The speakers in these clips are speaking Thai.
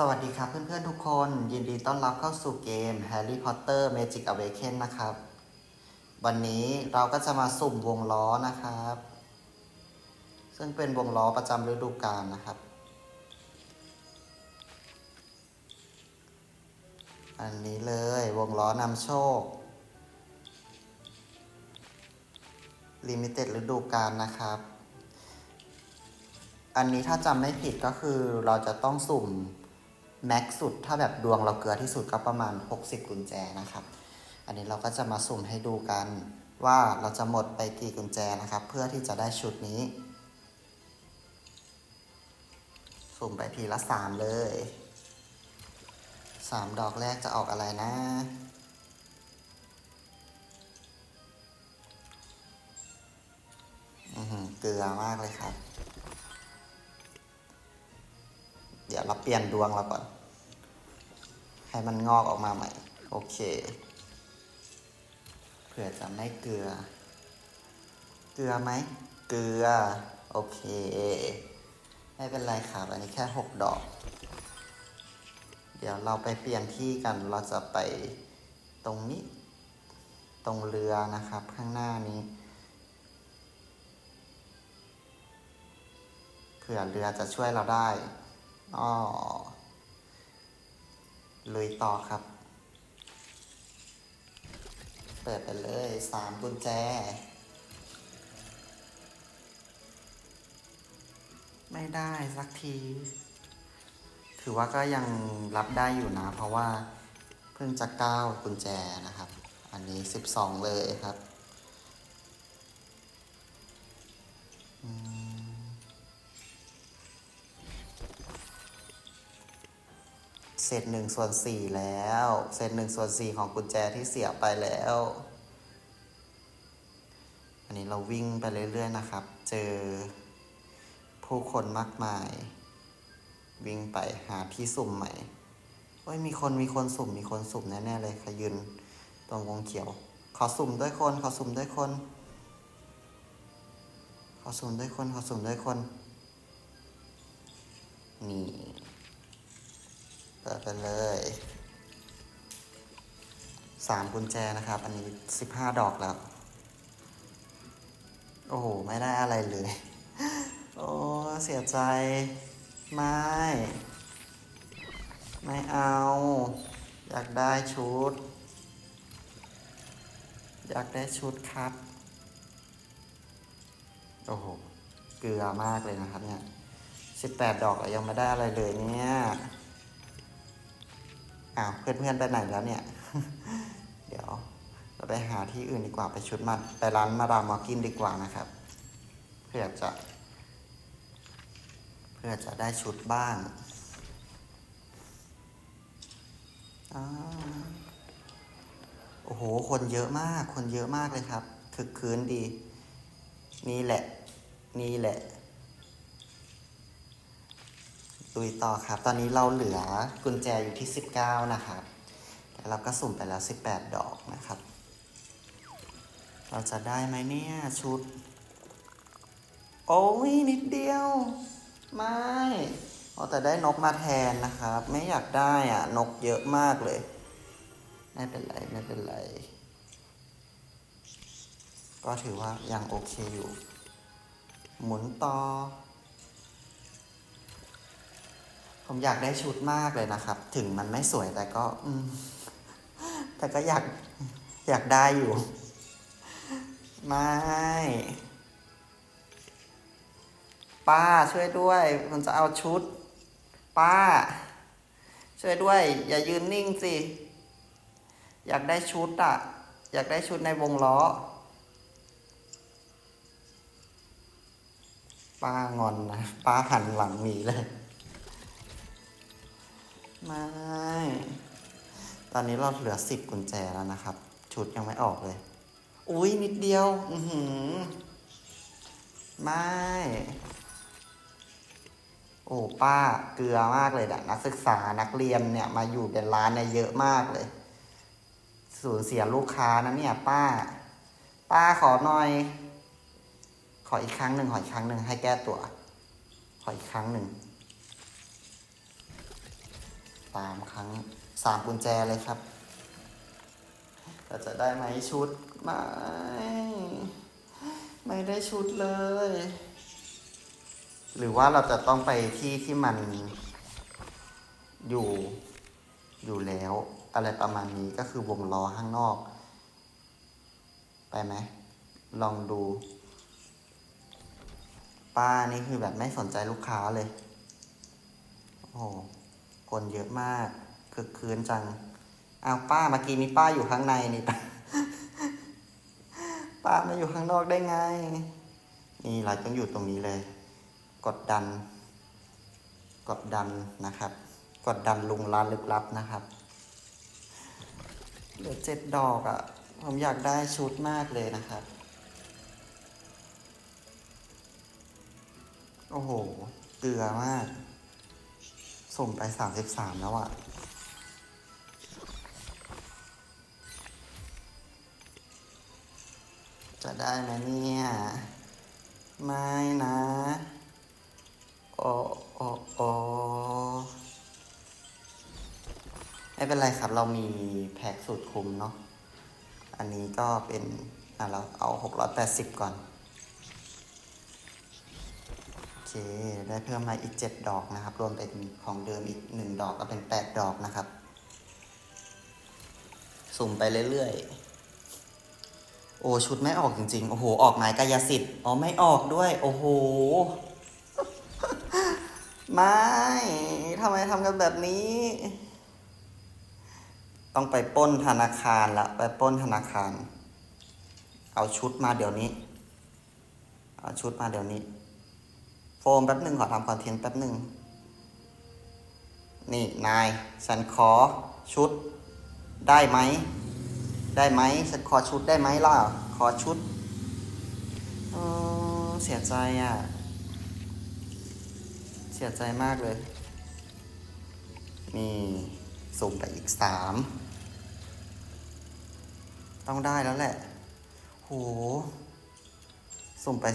สวัสดีครับเพื่อนๆทุกคน ยินดีต้อนรับเข้าสู่เกม Harry Potter Magic Awaken นะครับ วันนี้เราก็จะมาสุ่มวงล้อนะครับ ซึ่งเป็นวงล้อประจำฤดูกาลนะครับ อันนี้เลยวงล้อนำโชค ลิมิเต็ดฤดูกาลนะครับ อันนี้ถ้าจำไม่ผิดก็คือเราจะต้องสุ่ม แม็กสุดถ้าแบบดวงเราเกลือที่สุดก็ประมาณ 60 กุญแจนะครับ อันนี้เราก็จะมาสุ่มให้ดูกันว่าเราจะหมดไปกี่กุญแจนะครับ เพื่อที่จะได้ชุดนี้ สุ่มไปทีละสามเลยสามดอกแรกจะออกอะไรนะอือเกลือมากเลยครับ ดี๋ยวเราเปลี่ยนดวงเราก่อน ให้มันงอกออกมาใหม่ โอเคเผื่อจะไม่เกลือ เกลือไหม เกลือ โอเค ไม่เป็นไรครับอันนี้แค่หกดอก เดี๋ยวเราไปเปลี่ยนที่กัน เราจะไปตรงนี้ ตรงเรือนะครับ ข้างหน้านี้เผื่อเรือจะช่วยเราได้ อ๋อลุยต่อครับ เปิดไปเลยสามกุญแจ ไม่ได้สักที ถือว่าก็ยังรับได้อยู่นะ เพราะว่าเพิ่งจะก้าวกุญแจนะครับ อันนี้สิบสองเลยครับ อืม เศษหนึ่งส่วนสี่แล้ว เศษหนึ่งส่วนสี่ของกุญแจที่เสียไปแล้ว อันนี้เราวิ่งไปเรื่อยๆนะครับ เจอผู้คนมากมาย วิ่งไปหาที่สุ่มใหม่โอ้ยมีคนมีคนสุ่มมีคนสุ่มแน่ๆเลยขยืนตรงวงเขียว ขอสุ่มด้วยคนขอสุ่มด้วยคน ขอสุ่มด้วยคนขอสุ่มด้วยคน นี่ เปิดไปเลยสามกุญแจนะครับ อันนี้สิบห้าดอกแล้ว โอ้โห ไม่ได้อะไรเลย โอ้เสียใจ ไม่ ไม่เอา อยากได้ชุด อยากได้ชุดครับ โอ้โห เกลือมากเลยนะครับเนี่ยสิบแปดดอกแล้วยังไม่ได้อะไรเลยเนี่ย อ้าวเพื่อนๆไปไหนแล้วเนี่ย เดี๋ยวเราไปหาที่อื่นดีกว่าไปชุดมาไปร้านมาดามมอกินดีกว่านะครับ เพื่อจะ เพื่อจะได้ชุดบ้างโอ้โห คนเยอะมาก คนเยอะมากเลยครับ คึกคืนดี นี่แหละ นี่แหละ ลุยต่อครับ ตอนนี้เราเหลือกุญแจอยู่ที่ 19 นะครับแต่เราก็สุ่มไปแล้ว 18 ดอกนะครับ เราจะได้ไหมเนี่ย ชุด โอ้ยนิดเดียว ไม่เอาแต่ได้นกมาแทนนะครับ ไม่อยากได้อะนกเยอะมากเลย ไม่เป็นไร ไม่เป็นไร ก็ถือว่ายังโอเคอยู่ หมุนต่อ ผมอยากได้ชุดมากเลยนะครับ ถึงมันไม่สวยแต่ก็ อืม แต่ก็อยาก อยากได้อยู่ ไม่ ป้าช่วยด้วยผมจะเอาชุด ป้า ช่วยด้วย อย่ายืนนิ่งสิ อยากได้ชุดอะอยากได้ชุดในวงล้อ ป้างอนนะ ป้าหันหลังหนีเลย ไม่ ตอนนี้เราเหลือสิบกุญแจแล้วนะครับ ชุดยังไม่ออกเลย อุ้ยนิดเดียว อือหือ ไม่ โอ้ป้าเกลือมากเลยนะนักศึกษานักเรียนเนี่ยมาอยู่ในร้านเนี่ยเยอะมากเลย สูญเสียลูกค้านะเนี่ย ป้า ป้าขอหน่อย ขออีกครั้งหนึ่งขออีกครั้งหนึ่งให้แก้ตัว ขออีกครั้งหนึ่ง สามครั้งสามกุญแจเลยครับเราจะได้ไหมชุดไม่ไม่ได้ชุดเลย หรือว่าเราจะต้องไปที่ที่มันอยู่อยู่แล้ว อะไรประมาณนี้ก็คือวงล้อข้างนอก ไปไหม ลองดู ป้านี่คือแบบไม่สนใจลูกค้าเลย โอ้ คนเยอะมากคึกคืนจังเอาป้าเมื่อกี้มีป้าอยู่ข้างในนี่ป้ามาอยู่ข้างนอกได้ไง นี่เราต้องอยู่ตรงนี้เลย กดดัน กดดันนะครับ กดดันลุงร้านลึกลับนะครับเหลือเจ็ดดอกอะ่ะ ผมอยากได้ชุดมากเลยนะครับ โอ้โห เกลือมาก ส่งไปสามสิบสามแล้วอะ่ะ จะได้ไหมเนี่ย ไม่นะ โอโอโอไม่เป็นไรครับ เรามีแพ็กสูตรคุมเนาะ อันนี้ก็เป็น อะ เราเอาหกร้อยแปดสิบก่อน ได้เพิ่มมาอีกเจ็ดดอกนะครับ รวมเป็นของเดิมอีกหนึ่งดอกก็เป็นแปดดอกนะครับ สุ่มไปเรื่อยๆ โอ้ชุดไม่ออกจริงๆ โอ้โห ออกไม้กายสิทธิ์ อ๋อไม่ออกด้วย โอ้โห ไม่ทำไมทำกันแบบนี้ ต้องไปป้นธนาคารละ ไปป้นธนาคาร เอาชุดมาเดี๋ยวนี้ เอาชุดมาเดี๋ยวนี้ มแป๊บหนึ่งขอทำคอนเทนต์แป๊บหนึ่งนี่ นาย ฉันขอชุดได้ไหม ได้ไหมฉันขอชุดได้ไหมล่ะ ขอชุดเออเสียใจอะ เสียใจมากเลย นี่สุ่มไปอีกสาม ต้องได้แล้วแหละ โห สุ่มไป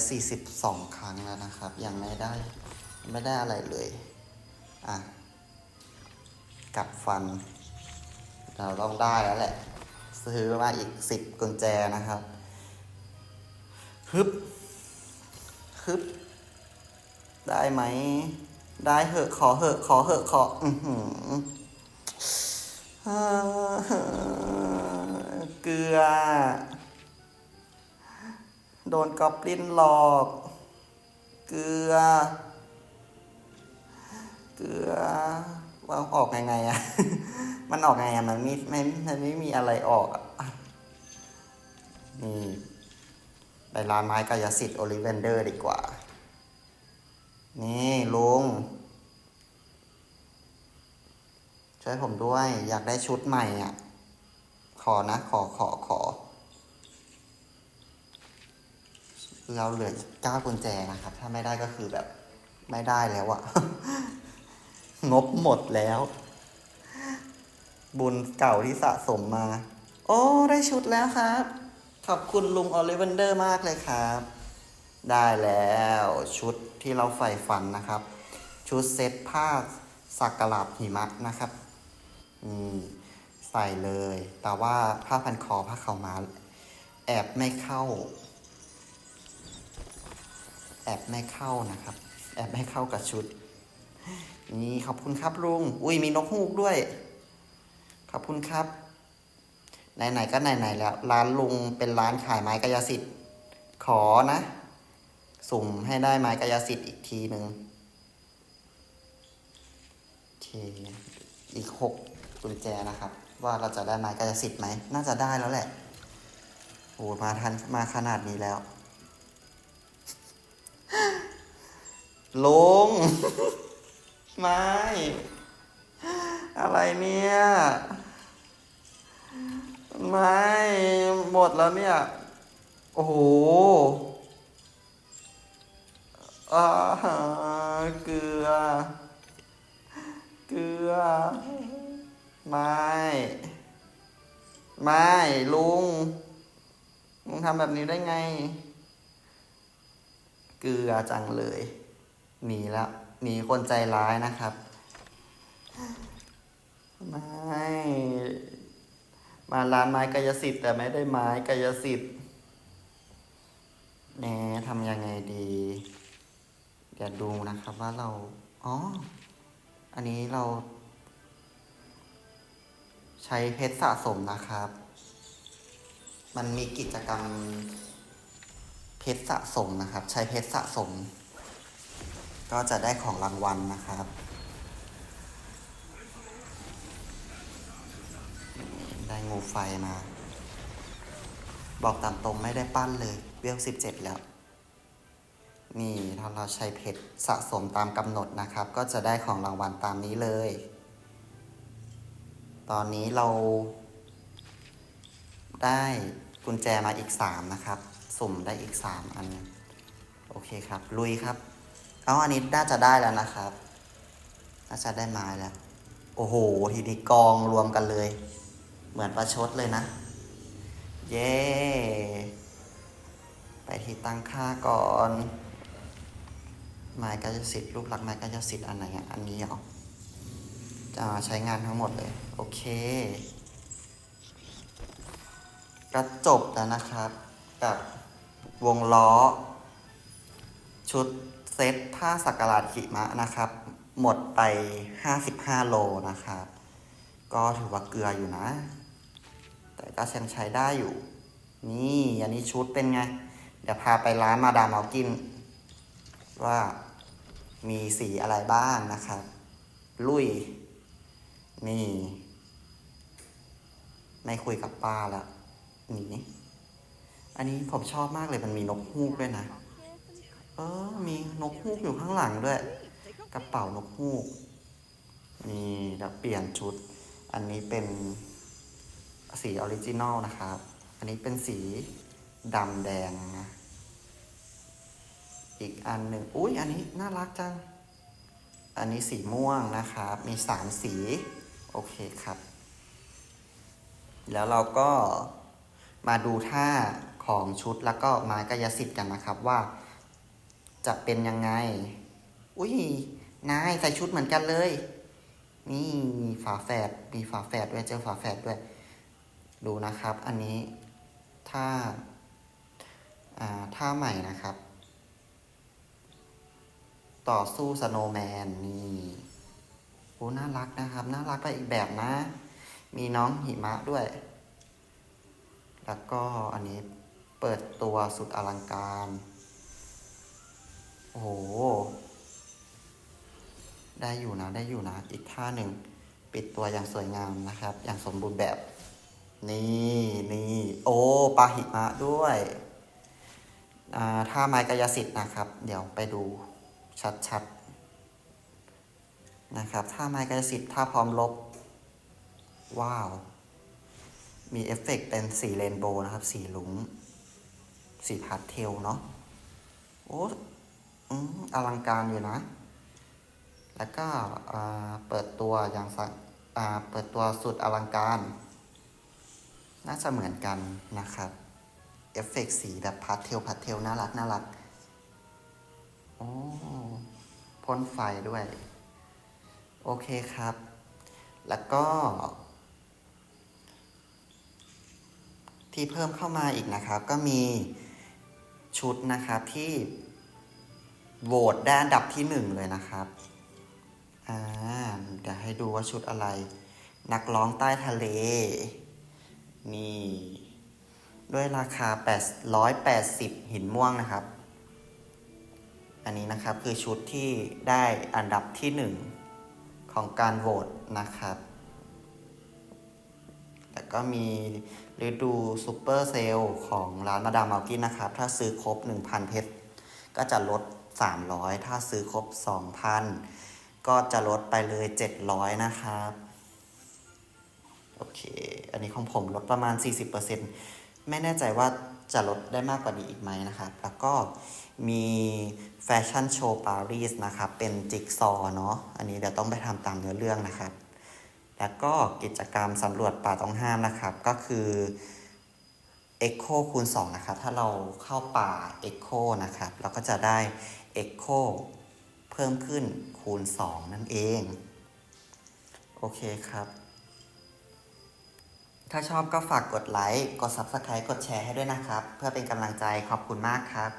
42 ครั้งแล้วนะครับ ยังไม่ได้ไม่ได้อะไรเลย อะ กัดฟัน เราต้องได้แล้วแหละ ซื้อมาอีก 10 กุญแจนะครับ ฮึบ ฮึบ ได้ไหม ได้เหอะขอเหอะขอเหอะขอ อือหือเกลือ โดนกอบลินหลอก เกลือ เกลือว่าออกยังไงอะมันออกไงอะมันไม่ไม่มันไม่มีอะไรออกนี่ไปร้านไม้กายสิทธิ์โอลิเวนเดอร์ดีกว่า นี่ลุงช่วยผมด้วย อยากได้ชุดใหม่อะ ขอนะ ขอขอขอ เราเหลือเก้ากุญแจนะครับ ถ้าไม่ได้ก็คือแบบไม่ได้แล้วอะงบหมดแล้ว บุญเก่าที่สะสมมา โอ้ ได้ชุดแล้วครับ ขอบคุณลุงออลิเวนเดอร์มากเลยครับ ได้แล้วชุดที่เราใฝ่ฝันนะครับ ชุดเซ็ตผ้าสักกะลาบหิมะนะครับอืมใส่เลย แต่ว่าผ้าพันคอผ้าเข่าม้าแอบไม่เข้า แอบไม่เข้านะครับ แอบไม่เข้ากับชุด นี่ขอบคุณครับลุง อุ้ยมีนกฮูกด้วย ขอบคุณครับ ไหนๆก็ไหนๆแล้ว ร้านลุงเป็นร้านขายไม้กายสิทธิ์ ขอนะ สุ่มให้ได้ไม้กายสิทธิ์อีกทีหนึ่งโอเค อีกหกกุญแจนะครับ ว่าเราจะได้ไม้กายสิทธิ์ไหม น่าจะได้แล้วแหละโอ้มาทันมาขนาดนี้แล้ว ลง ไม่ อะไรเนี่ย ไม่ หมดแล้วเนี่ย โอ้โหอาเกลือ เกลือ ไม่ ไม่ ลุง ลุงทำแบบนี้ได้ไง เกลือจังเลย หนีแล้วหนีคนใจร้ายนะครับไม่มาร้านไม้กายสิทธิ์แต่ไม่ได้ไม้กายสิทธิ์แหนทำยังไงดี เดี๋ยวดูนะครับว่าเรา อ๋อ อันนี้เรา ใช้เพชรสะสมนะครับ มันมีกิจกรรม เพชรสะสมนะครับ ใช้เพชรสะสม ก็จะได้ของรางวัลนะครับ ได้งูไฟมา บอกตามตรงไม่ได้ปั้นเลยเวลสิบเจ็ดแล้ว นี่ถ้าเราใช้เพชรสะสมตามกำหนดนะครับ ก็จะได้ของรางวัลตามนี้เลย ตอนนี้เราได้กุญแจมาอีกสามนะครับ สุ่มได้อีกสามอัน โอเคครับ ลุยครับ เอาอันนี้น่าจะได้แล้วนะครับ น่าจะได้ไม้แล้ว โอ้โห ทีนี้กองรวมกันเลย เหมือนประชดเลยนะ เย้ ไปที่ตั้งค่าก่อนไม้กายสิทธิ์รูปลักษณ์ไม้กายสิทธิ์อันไหนอันนี้เหรอจะใช้งานทั้งหมดเลย โอเคก็จบแล้วนะครับ กับ วงล้อ ชุดเซตผ้าสักการะหิมะนะครับ หมดไป 55 โลนะครับ ก็ถือว่าเกลืออยู่นะ แต่ก็ยังใช้ได้อยู่ นี่อันนี้ชุดเป็นไง เดี๋ยวพาไปร้านมาดามเอากิน ว่ามีสีอะไรบ้างนะครับ ลุย นี่ ไม่คุยกับป้าแล้วหนี อันนี้ผมชอบมากเลยมันมีนกฮูกด้วยนะ เออ มีนกฮูกอยู่ข้างหลังด้วย กระเป๋านกฮูก นี่เดี๋ยวเปลี่ยนชุด อันนี้เป็นสีออริจินอลนะครับ อันนี้เป็นสีดำแดงนะ อีกอันหนึ่งอุ้ยอันนี้น่ารักจัง อันนี้สีม่วงนะครับ มีสามสี โอเคครับ แล้วเราก็มาดูท่า ของชุดแล้วก็ไม้กายสิทธิ์กันนะครับว่า จะเป็นยังไง อุ้ยนายใส่ชุดเหมือนกันเลย นี่มีฝาแฝดมีฝาแฝดด้วยเจอฝาแฝดด้วย ดูนะครับ อันนี้ถ้าอ่าท่าใหม่นะครับ ต่อสู้สโนว์แมนนี่โอ้น่ารักนะครับ น่ารักไปอีกแบบนะ มีน้องหิมะด้วย แล้วก็อันนี้ เปิดตัวสุดอลังการ โอ้โห ได้อยู่นะ ได้อยู่นะ อีกท่าหนึ่ง ปิดตัวอย่างสวยงามนะครับ อย่างสมบูรณ์แบบ นี่นี่ โอ้ปลาหิมะด้วยท่าไม้กายสิทธิ์นะครับ เดี๋ยวไปดูชัดๆ นะครับท่าไม้กายสิทธิ์ท่าพร้อมลบ ว้าว มีเอฟเฟกต์เป็นสีเรนโบว์นะครับ สีหลุง สีพาสเทลเนาะโอ้อืมอลังการอยู่นะ แล้วก็เปิดตัวอย่างเปิดตัวสุดอลังการ น่าจะเหมือนกันนะครับ เอฟเฟกต์สีแบบพาสเทลพาสเทลน่ารักน่ารัก โอ้พ่นไฟด้วย โอเคครับ แล้วก็ ที่เพิ่มเข้ามาอีกนะครับก็มี ชุดนะครับที่โหวตได้อันดับที่หนึ่งเลยนะครับ อ่า เดี๋ยวให้ดูว่าชุดอะไร นักร้องใต้ทะเล นี่ ด้วยราคา 880 หินม่วงนะครับ อันนี้นะครับคือชุดที่ได้อันดับที่หนึ่งของการโหวตนะครับ แต่ก็มีฤดูซูเปอร์เซลของร้านมาดามมากินนะครับ ถ้าซื้อครบ 1,000 เพชรก็จะลด 300 ถ้าซื้อครบ 2,000 ก็จะลดไปเลย 700 นะครับ โอเค อันนี้ของผมลดประมาณ 40%ไม่แน่ใจว่าจะลดได้มากกว่านี้อีกไหมนะครับ แล้วก็มีแฟชั่นโชว์ปารีสนะครับ เป็นจิ๊กซอว์เนาะ อันนี้เดี๋ยวต้องไปทำตามเนื้อเรื่องนะครับ แล้วก็กิจกรรมสำรวจป่าต้องห้ามนะครับ ก็คือ Echo คูณ 2 นะครับ ถ้าเราเข้าป่า Echo นะครับ เราก็จะได้ Echo เพิ่มขึ้นคูณ 2 นั่นเอง โอเคครับ ถ้าชอบก็ฝากกดไลค์ กด Subscribe กดแชร์ให้ด้วยนะครับ เพื่อเป็นกำลังใจขอบคุณมากครับ